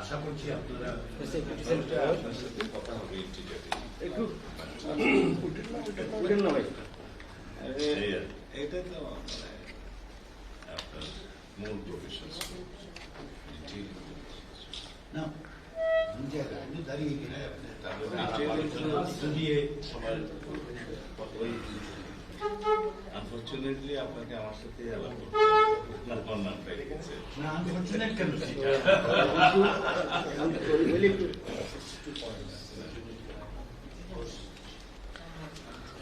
আশা করছি আপনারা কথা হবে একটু উঠেন না ভাই। এটা তো আপনার মূল প্রফেশন না দাঁড়িয়ে তারপরে আলোচনার মধ্য দিয়ে সবার ওই আনফরচুনেটলি আপনাকে আমার সাথে আলাপ করতে হবে। আপনার নামটা রেখেছে না আনফর্চুনেট কেন সেটা বলি একটু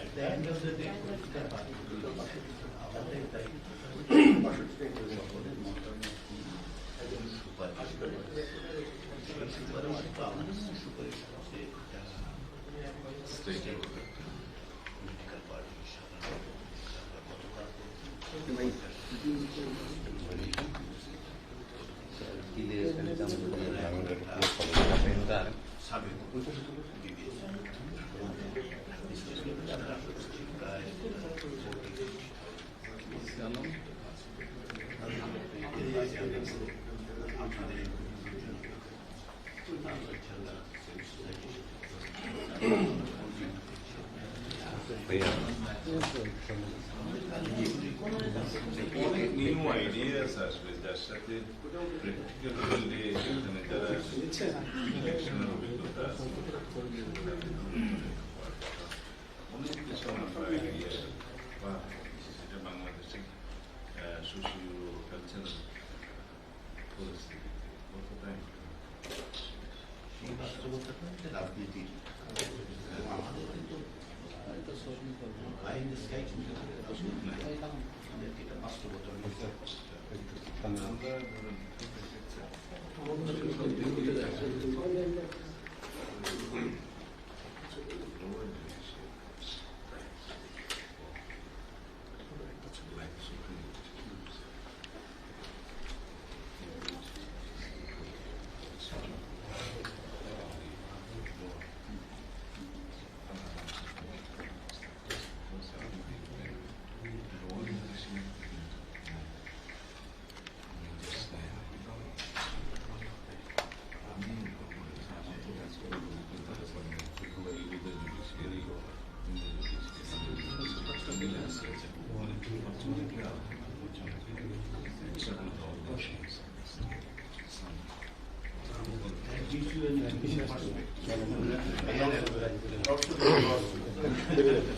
At the end of the day, পরিষ্কার পাবে। আমাদের দায়িত্ব সকলের মতামত নিয়ে এবং সুপারিশ করে। সেই সুপারিশ তো আমাদের না, সুপারিশ হচ্ছে যারা State 食べるというイメージあの gracias.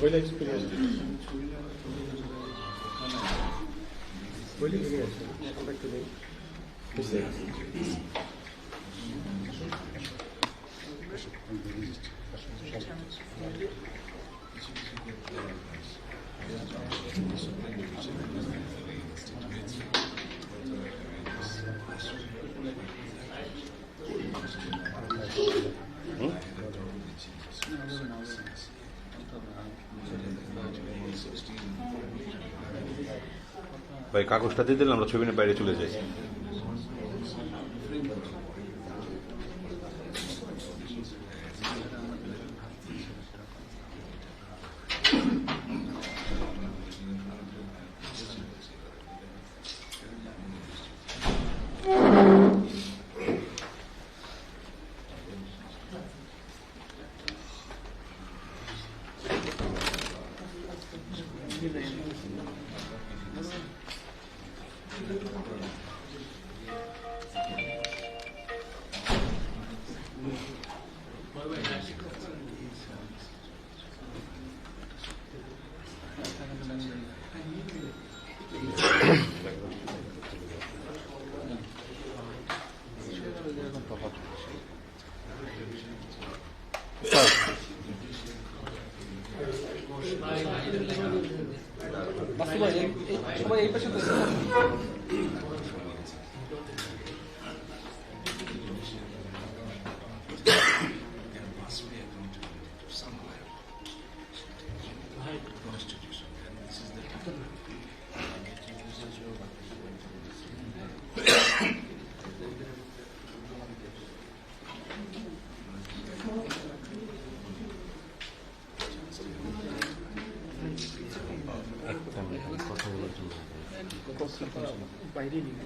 বলে এক্সপিরিয়েন্স বলি এক্সপিরিয়েন্স একটু দিন ভাই কাগজটা দিয়ে দিলে আমরা ছবি নিয়ে বাইরে চলে যাই। বাইরে নিয়ে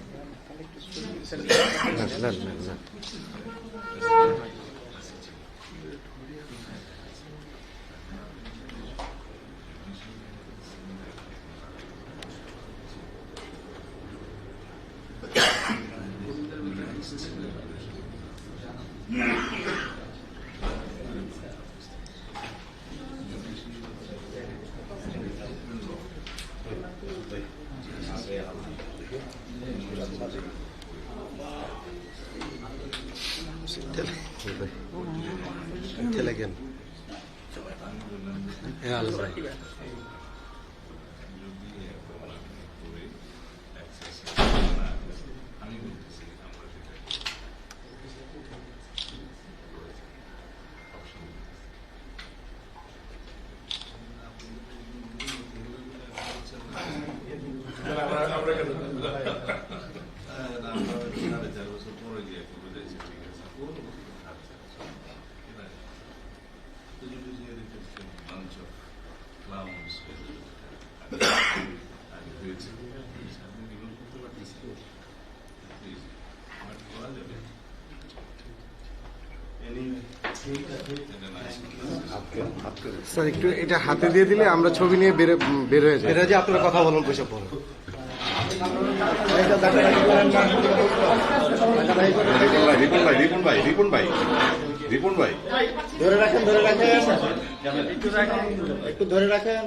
না ঠেলে ভাই আমরা সেটা সাড়ে চার বছর পরে গিয়ে একটু বুঝেছি ঠিক আছে আচ্ছা আচ্ছা Could you please hear the question? Bunch of clowns. যাবে Anyway, এটা nice. স্যার একটু এটা হাতে দিয়ে দিলে আমরা ছবি নিয়ে বের বের হয়ে যাই বের হয়ে যে আপনারা কথা বলুন বসে পড়ুন রিপন ভাই রিপন ভাই রিপন ভাই রিপন ভাই ধরে রাখেন ধরে রাখেন একটু ধরে রাখেন।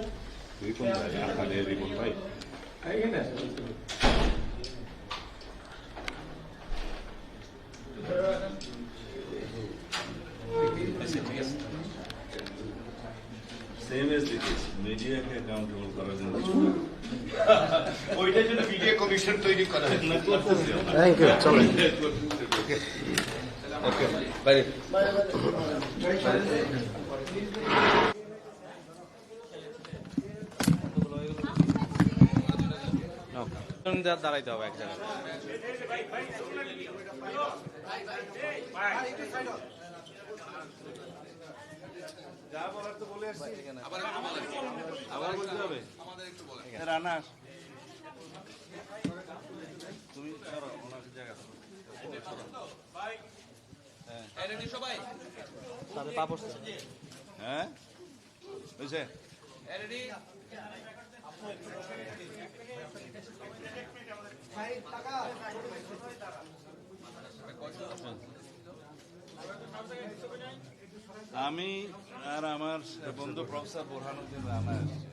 রিপন ভাই আপনাদের রিপন ভাই Same as it is, মিডিয়াকে অ্যাকাউন্টেবল করার জন্য। ওইটার জন্য মিডিয়া কমিশন তৈরি করা। না করতেছি থ্যাংক ইউ চলেন দাঁড়াইতে হবে এক জায়গায়। আবার বলতে হবে রানা তুমি জায়গা হ্যাঁ? বুঝছে আমি আর আমার বন্ধু প্রফেসর বোরহানুদ্দিন রানা। আসছি।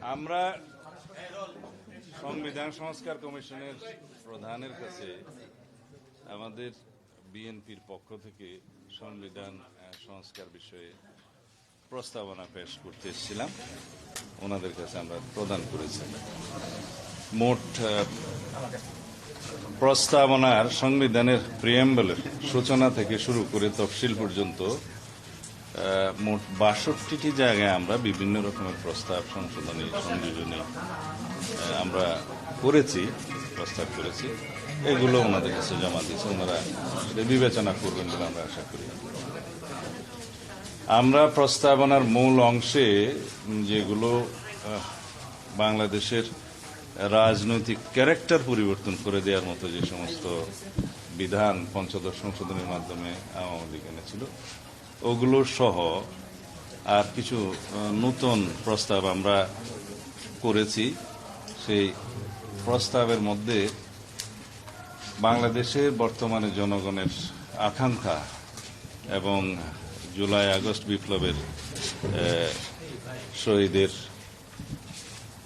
আমরা সংবিধান সংস্কার কমিশনের প্রধানের কাছে আমাদের বিএনপির পক্ষ থেকে সংবিধান সংস্কার বিষয়ে প্রস্তাবনা পেশ করতে এসেছিলাম। ওনাদের কাছে আমরা প্রদান করেছি। মোট প্রস্তাবনার সংবিধানের প্রিয়াম্বলের সূচনা থেকে শুরু করে তফসিল পর্যন্ত মোট বাষট্টিটি জায়গায় আমরা বিভিন্ন রকমের প্রস্তাব সংশোধনী, সংযোজনী আমরা করেছি, প্রস্তাব করেছি। এগুলো ওনাদের কাছে জমা দিয়েছে, ওনারা বিবেচনা করবেন বলে আমরা আশা করি। আমরা প্রস্তাবনার মূল অংশে যেগুলো বাংলাদেশের রাজনৈতিক ক্যারেক্টার পরিবর্তন করে দেওয়ার মতো যে সমস্ত বিধান পঞ্চদশ সংশোধনের মাধ্যমে আওয়ামী লীগ এনেছিল ওগুলো সহ আর কিছু নতুন প্রস্তাব আমরা করেছি। সেই প্রস্তাবের মধ্যে বাংলাদেশের বর্তমানে জনগণের আকাঙ্ক্ষা এবং জুলাই, আগস্ট বিপ্লবের শহীদের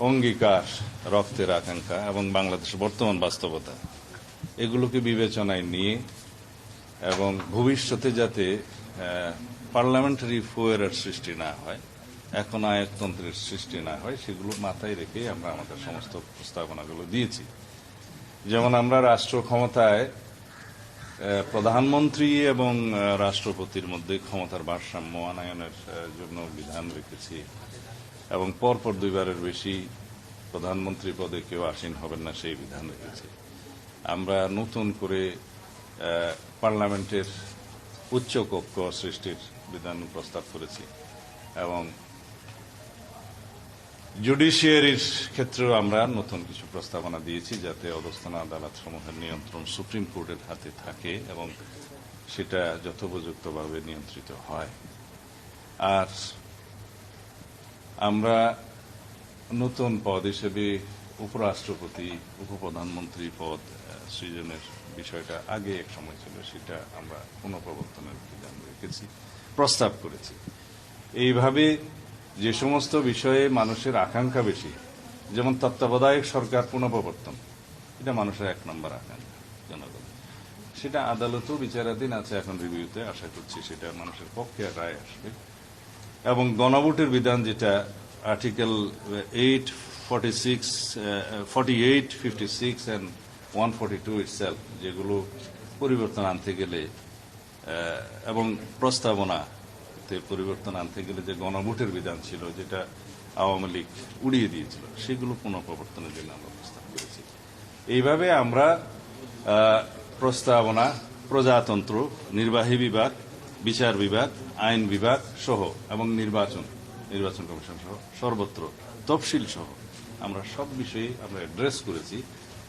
অঙ্গীকার, রক্তের আকাঙ্ক্ষা এবং বাংলাদেশের বর্তমান বাস্তবতা, এগুলোকে বিবেচনায় নিয়ে এবং ভবিষ্যতে যাতে পার্লামেন্টারি ফুয়ারের সৃষ্টি না হয়, এখন আয়কতন্ত্রের সৃষ্টি না হয়, সেগুলো মাথায় রেখে আমরা আমাদের সমস্ত প্রস্তাবনাগুলো দিয়েছি। যেমন আমরা রাষ্ট্র ক্ষমতায় প্রধানমন্ত্রী এবং রাষ্ট্রপতির মধ্যে ক্ষমতার ভারসাম্য আনায়নের জন্য বিধান রেখেছি এবং পরপর দুইবারের বেশি প্রধানমন্ত্রী পদে কেউ আসীন হবেন না, সেই বিধান রেখেছি। আমরা নতুন করে পার্লামেন্টের উচ্চ কক্ষ সৃষ্টির বিধান প্রস্তাব করেছি এবং জুডিশিয়ারির ক্ষেত্রেও আমরা নতুন কিছু প্রস্তাবনা দিয়েছি যাতে অধস্থান আদালত সমূহের নিয়ন্ত্রণ সুপ্রিম কোর্টের হাতে থাকে এবং সেটা যথোপযুক্তভাবে নিয়ন্ত্রিত হয়। আর আমরা নতুন পদ হিসেবে উপরাষ্ট্রপতি, উপপ্রধানমন্ত্রী পদ সৃজনের বিষয়টা আগে এক সময় ছিল, সেটা আমরা পুনঃপ্রবর্তনের বিধান রেখেছি প্রস্তাব করেছি। এইভাবে যে সমস্ত বিষয়ে মানুষের আকাঙ্ক্ষা বেশি, যেমন তত্ত্বাবধায়ক সরকার পুনঃপ্রবর্তন এটা মানুষের এক নম্বর আকাঙ্ক্ষা, জনগণ। সেটা আদালতেও বিচারাধীন আছে, এখন রিভিউতে আশা করছি সেটা মানুষের পক্ষে রায় আসবে। এবং গণভোটের বিধান যেটা, article eight forty six forty eight fifty six and one forty two itself যেগুলো পরিবর্তন আনতে গেলে এবং প্রস্তাবনাতে পরিবর্তন আনতে গেলে যে গণভোটের বিধান ছিল, যেটা আওয়ামী লীগ উড়িয়ে দিয়েছিল, সেগুলো পুনঃপ্রবর্তনের জন্য আমরা প্রস্তাব করেছি। এইভাবে আমরা প্রস্তাবনা, প্রজাতন্ত্র, নির্বাহী বিভাগ, বিচার বিভাগ, আইন বিভাগ সহ, এবং নির্বাচন নির্বাচন কমিশন সহ, সর্বত্র তফসিল সহ, আমরা সব বিষয়ে আমরা অ্যাড্রেস করেছি।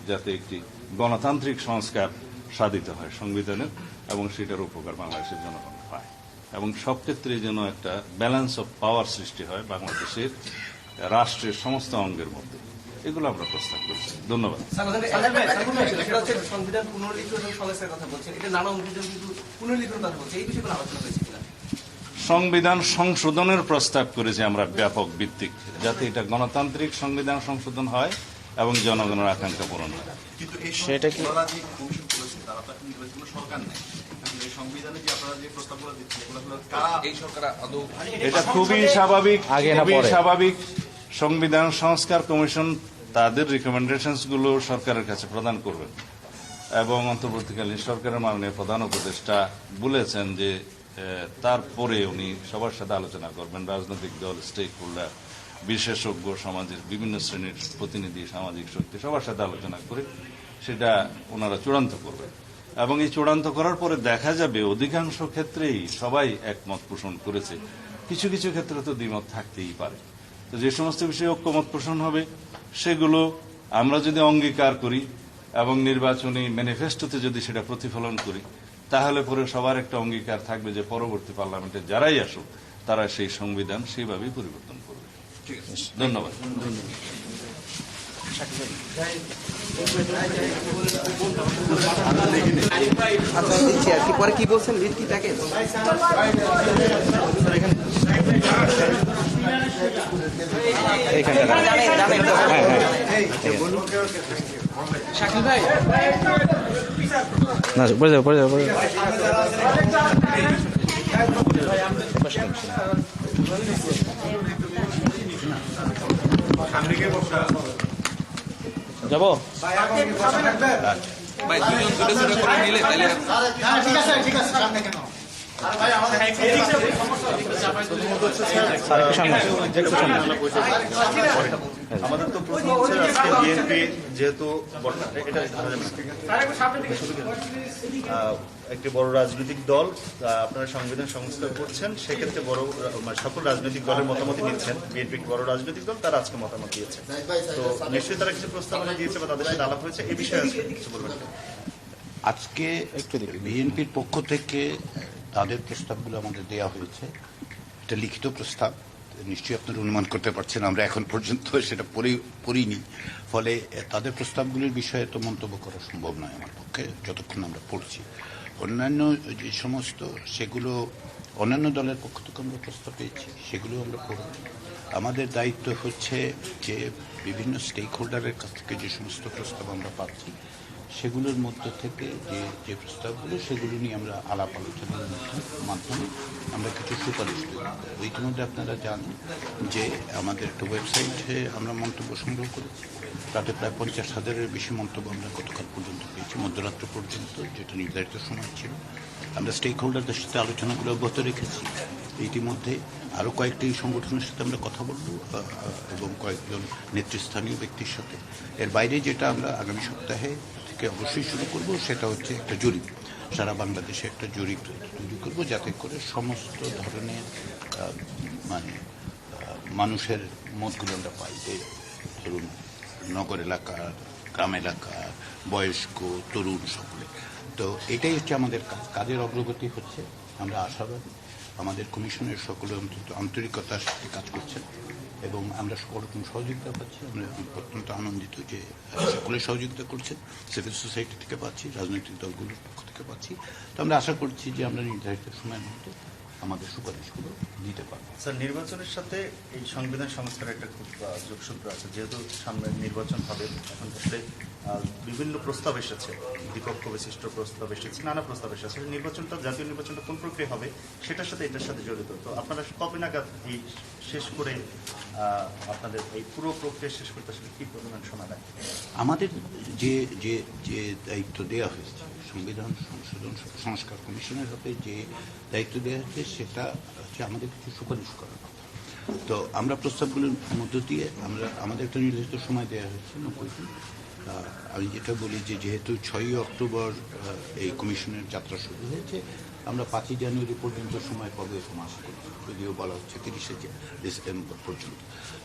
যাতে একটি গণতান্ত্রিক সংস্কার সাধিত হয় সংবিধানের এবং সেটার উপকার বাংলাদেশের জনগণ পায়। এবং সব ক্ষেত্রে যেন একটা ব্যালেন্স অফ পাওয়ার সৃষ্টি হয় বাংলাদেশের রাষ্ট্রের সমস্ত অঙ্গের মধ্যে। এগুলো আমরা প্রস্তাব করছি। ধন্যবাদ। সংবিধান পুনর্লিখন সংস্কারের কথা বলছেন। এটা নানা অভিযোগ কিন্তু পুনর্লিখন কথা বলছে। এই বিষয়ে আলোচনা হয়েছে সংবিধান সংশোধনের প্রস্তাব করেছি আমরা ব্যাপক ভিত্তিক। যাতে এটা গণতান্ত্রিক সংবিধান সংশোধন হয় এবং জনগণের আকাঙ্ক্ষা পূরণ হয়। সেটা কি- এটা খুবই স্বাভাবিক আগে খুবই স্বাভাবিক। সংবিধান সংস্কার কমিশন তাদের রিকমেন্ডেশনসগুলো সরকারের কাছে প্রদান করবেন এবং অন্তর্বর্তীকালীন সরকারের মাননীয় প্রধান উপদেষ্টা বলেছেন যে তারপরে উনি সবার সাথে আলোচনা করবেন রাজনৈতিক দল স্টেক হোল্ডার বিশেষজ্ঞ সমাজের বিভিন্ন শ্রেণির প্রতিনিধি, সামাজিক শক্তি সবার সাথে আলোচনা করে সেটা ওনারা চূড়ান্ত করবেন। এবং এই চূড়ান্ত করার পরে দেখা যাবে অধিকাংশ ক্ষেত্রেই সবাই একমত পোষণ করেছে। কিছু কিছু ক্ষেত্রে তো দ্বিমত থাকতেই পারে। তো যে সমস্ত বিষয়ে ঐক্যমত পোষণ হবে, সেগুলো আমরা যদি অঙ্গীকার করি এবং নির্বাচনী ম্যানিফেস্টোতে যদি সেটা প্রতিফলন করি, তাহলে পরে সবার একটা অঙ্গীকার থাকবে যে পরবর্তী পার্লামেন্টে যারাই আসুক, তারা সেই সংবিধান সেইভাবেই পরিবর্তন করবে। ধন্যবাদ আচ্ছা দিচ্ছি আর কি পরে কি বলছেন লিড কি প্যাকেজ? হ্যাঁ হ্যাঁ না পড়ে যাও পড়ে যাও যাব ভাই দুজন দুটো দুটো করে নিলে তাহলে আর একটু সামনে আসো, একটু সামনে আসো। আমাদের তো প্রশ্ন হচ্ছে আজকে বিএনপি যেহেতু একটি বড় রাজনৈতিক দল আপনারা সংবিধান সংস্কার করছেন, সেক্ষেত্রে বড় মানে সকল রাজনৈতিক দলের মতামত নিচ্ছেন। বিএনপি একটি বড় রাজনৈতিক দল, তারা আজকে মতামত দিয়েছে। তো নিশ্চয়ই তারা কিছু প্রস্তাবনা দিয়েছে বা তাদের সাথে আলাপ হয়েছে এই বিষয়ে আজকে বলবেন? আজকে বিএনপির পক্ষ থেকে তাদের প্রস্তাবগুলো আমাদের দেয়া হয়েছে। এটা লিখিত প্রস্তাব, নিশ্চয়ই আপনারা অনুমান করতে পারছেন, আমরা এখন পর্যন্ত সেটা পড়ি- পড়িনি। ফলে তাদের প্রস্তাবগুলির বিষয়ে তো মন্তব্য করা সম্ভব নয় আমার পক্ষে, যতক্ষণ আমরা পড়ছি। অন্যান্য যে সমস্ত, সেগুলো অন্যান্য দলের পক্ষ থেকে আমরা প্রস্তাব পেয়েছি সেগুলো আমরা পড়ব। আমাদের দায়িত্ব হচ্ছে যে বিভিন্ন স্টেক হোল্ডারের কাছ থেকে যে সমস্ত প্রস্তাব আমরা পাচ্ছি সেগুলোর মধ্য থেকে যে যে প্রস্তাবগুলো, সেগুলো নিয়ে আমরা আলাপ আলোচনার মাধ্যমে আমরা কিছু সুপারিশ তৈরি ইতিমধ্যে আপনারা জানেন যে আমাদের একটা ওয়েবসাইটে আমরা মন্তব্য সংগ্রহ করেছি তাতে প্রায় পঞ্চাশ হাজারের বেশি মন্তব্য আমরা গতকাল পর্যন্ত পেয়েছি, মধ্যরাত্র পর্যন্ত, যেটা নির্ধারিত সময় ছিল। আমরা স্টেক হোল্ডারদের সাথে আলোচনাগুলো অব্যাহত রেখেছি। ইতিমধ্যে আরও কয়েকটি সংগঠনের সাথে আমরা কথা বলব এবং কয়েকজন নেতৃস্থানীয় ব্যক্তির সাথে। এর বাইরে যেটা আমরা আগামী সপ্তাহে থেকে অবশ্যই শুরু করব, সেটা হচ্ছে একটা জরিপ। সারা বাংলাদেশে একটা জরিপ তৈরি করব যাতে করে সমস্ত ধরনের মানে মানুষের মতগুলো আমরা পাই। যে ধরুন, নগর এলাকার গ্রাম এলাকার বয়স্ক, তরুণ সকলে। তো এটাই হচ্ছে আমাদের কাজ কাজের অগ্রগতি হচ্ছে। আমরা আশাবাদী। আমাদের কমিশনের সকলে অন্তত আন্তরিকতার সাথে কাজ করছেন। এবং আমরা সকল রকম সহযোগিতা পাচ্ছি, আমরা অত্যন্ত আনন্দিত যে সকলে সহযোগিতা করছেন সিভিল সোসাইটি থেকে পাচ্ছি, রাজনৈতিক দলগুলোর পক্ষ থেকে পাচ্ছি। তো আমরা আশা করছি যে আমরা নির্ধারিত সময়ের মধ্যে আমাদের সুপারিশগুলো দিতে পারব। স্যার, নির্বাচনের সাথে এই সংবিধান সংস্কার একটা খুব যোগসূত্র আছে। যেহেতু সামনে নির্বাচন হবে, এখন বিভিন্ন প্রস্তাব এসেছে। দ্বিপক্ষ বিশিষ্ট প্রস্তাব এসেছে, নানা প্রস্তাব এসেছে। নির্বাচনটা, জাতীয় নির্বাচনটা কোন প্রক্রিয়া হবে, সেটার সাথে এটার সাথে জড়িত। তো আপনারা কবে নাগাদ এই শেষ করে আপনাদের এই পুরো প্রক্রিয়া শেষ করতে আসলে কি পরিমাণ সময় লাগে? আমাদের যে যে যে দায়িত্ব দেওয়া হয়েছে, সংবিধান সংশোধন সংস্কার কমিশনের হাতে যে দায়িত্ব দেওয়া হয়েছে, সেটা হচ্ছে আমাদের কিছু সুপারিশ করার কথা। তো আমরা প্রস্তাবগুলোর মধ্য দিয়ে আমরা, আমাদের একটা নির্দিষ্ট সময় দেওয়া হয়েছে নব্বই দিন। আমি যেটা বলি যে যেহেতু ছয়ই অক্টোবর এই কমিশনের যাত্রা শুরু হয়েছে, আমরা পাঁচই জানুয়ারি পর্যন্ত সময় পাবো এরকম আশা করি যদিও বলা হচ্ছে তিরিশে ডিসেম্বর পর্যন্ত।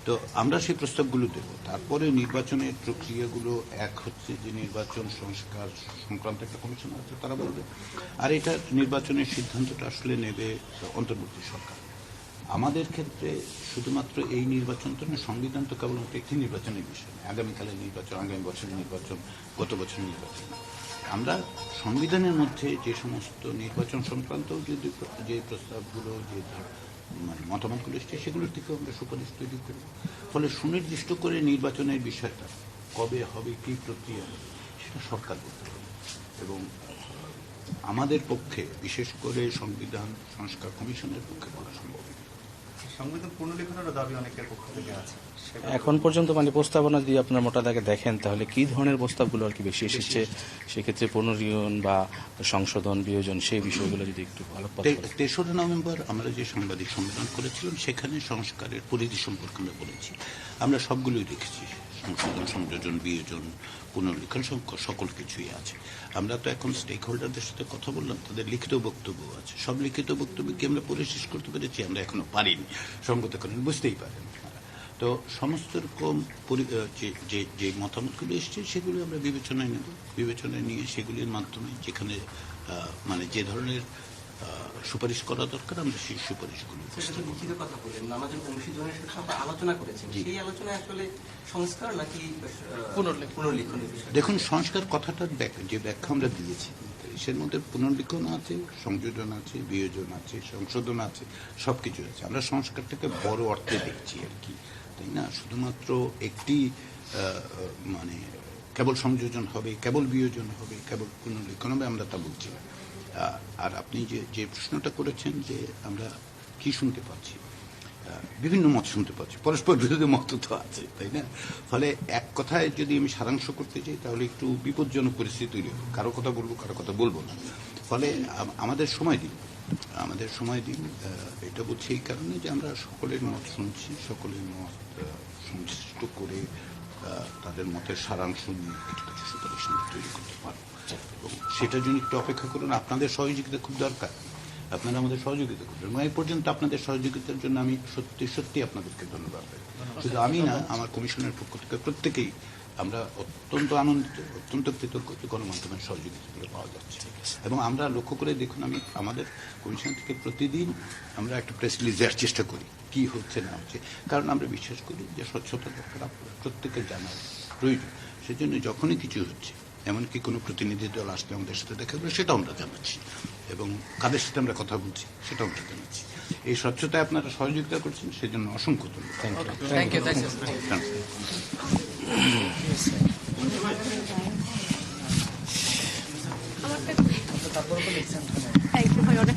তো আমরা সেই প্রস্তাবগুলো দেব। তারপরে নির্বাচনের প্রক্রিয়াগুলো, এক হচ্ছে যে নির্বাচন সংস্কার সংক্রান্ত একটা কমিশন আছে, তারা বলবে। আর এটা নির্বাচনের সিদ্ধান্তটা আসলে নেবে অন্তর্বর্তী সরকার। আমাদের ক্ষেত্রে শুধুমাত্র এই নির্বাচন তো না, সংবিধান তো কেবলমাত্র একটি নির্বাচনের বিষয়। আগামীকালের নির্বাচন, আগামী বছরের নির্বাচন, গত বছরের নির্বাচন আমরা সংবিধানের মধ্যে যে সমস্ত নির্বাচন সংক্রান্ত যে যে প্রস্তাবগুলো, যে মানে মতামতগুলো এসছে, সেগুলোর থেকে আমরা সুপারিশ তৈরি করি ফলে সুনির্দিষ্ট করে নির্বাচনের বিষয়টা কবে হবে, কী প্রক্রিয়া হবে সেটা সরকার করতে হবে এবং আমাদের পক্ষে, বিশেষ করে সংবিধান, সংস্কার কমিশনের পক্ষে বলা সম্ভব। সংবিধান পুনর্লিখনেরও দাবি অনেকের পক্ষ থেকে আছে। এখন পর্যন্ত মানে প্রস্তাবনা যদি আপনার মোটা দাগে দেখেন তাহলে কি ধরনের প্রস্তাবগুলো আর কি বেশি এসেছে? সেক্ষেত্রে পুনর্নিয়ন বা সংশোধন বিয়োজন সেই বিষয়গুলো যদি একটু আলোকপাত তেসরা নভেম্বর আমরা যে সাংবাদিক সম্মেলন করেছিলাম সেখানে সংস্কারের পরিধি সম্পর্কে আমরা বলেছি। আমরা সবগুলোই দেখেছি। সংশোধন সংযোজন বিয়োজন পুনর্লিখন সকল কিছুই আছে। আমরা তো এখন স্টেক হোল্ডারদের সাথে কথা বললাম, তাদের লিখিত বক্তব্য আছে। সব লিখিত বক্তব্য কি আমরা পড়ে শেষ করতে পেরেছি? আমরা এখনও পারিনি। সঙ্গত করেন বুঝতেই পারেন তো সমস্ত রকম পরি- যে- যে মতামতগুলো এসছে, সেগুলো আমরা বিবেচনায় নেব। বিবেচনায় নিয়ে সেগুলির মাধ্যমে যেখানে মানে যে ধরনের সুপারিশ করা দরকার আমরা সেই সুপারিশগুলো দেখুন সংস্কার কথাটার যে ব্যাখ্যা আমরা দিয়েছি সের মধ্যে পুনর্লিখন আছে সংযোজন আছে বিয়োজন আছে সংশোধন আছে সব কিছু আছে। আমরা সংস্কারটাকে বড় অর্থে দেখছি আর কি তাই না? শুধুমাত্র একটি মানে কেবল সংযোজন হবে কেবল বিয়োজন হবে কেবল পুনর্লিখন হবে আমরা তা বলছি না। আর আপনি যে যে প্রশ্নটা করেছেন যে আমরা কি শুনতে পাচ্ছি বিভিন্ন মত শুনতে পাচ্ছি, পরস্পর বিরোধী মত তো আছে, তাই না? ফলে এক কথায় যদি আমি সারাংশ করতে চাই তাহলে একটু বিপজ্জনক পরিস্থিতি তৈরি হবে। কারও কথা বলব, কারও কথা বলব না। ফলে আমাদের সময় দিন, আমাদের সময় দিন এটা বলছি এই কারণে যে আমরা সকলের মত শুনছি, সকলের মত সংশ্লিষ্ট করে তাদের মতের সারাংশ নিয়ে কিছু কিছু সুপারিশ তৈরি করতে পারব এবং সেটার জন্য একটু অপেক্ষা করুন, আপনাদের সহযোগিতা খুব দরকার। আপনারা আমাদের সহযোগিতা করবেন। এবং এই পর্যন্ত আপনাদের সহযোগিতার জন্য আমি সত্যি সত্যি আপনাদেরকে ধন্যবাদ শুধু আমি না, আমার কমিশনের পক্ষ থেকে প্রত্যেকেই আমরা অত্যন্ত আনন্দিত অত্যন্ত কৃতজ্ঞ যে গণমাধ্যমের সহযোগিতাগুলো পাওয়া যাচ্ছে। এবং আমরা লক্ষ্য করে দেখুন আমি আমাদের কমিশন থেকে প্রতিদিন আমরা একটা প্রেস রিলিজ দেওয়ার চেষ্টা করি কি হচ্ছে না হচ্ছে। কারণ আমরা বিশ্বাস করি যে স্বচ্ছতা দরকার আপনারা প্রত্যেকের জানার প্রয়োজন। সেজন্য যখনই কিছু হচ্ছে এমনকি কোনো প্রতিনিধি দল আসলে আমাদের সাথে দেখা করবে সেটাও আমরা জানাচ্ছি। এবং কাদের সাথে আমরা কথা বলছি সেটাও আমরা জানাচ্ছি। এই স্বচ্ছতায় আপনারা সহযোগিতা করছেন সেজন্য অসংখ্য ধন্যবাদ। Thank you Thank you.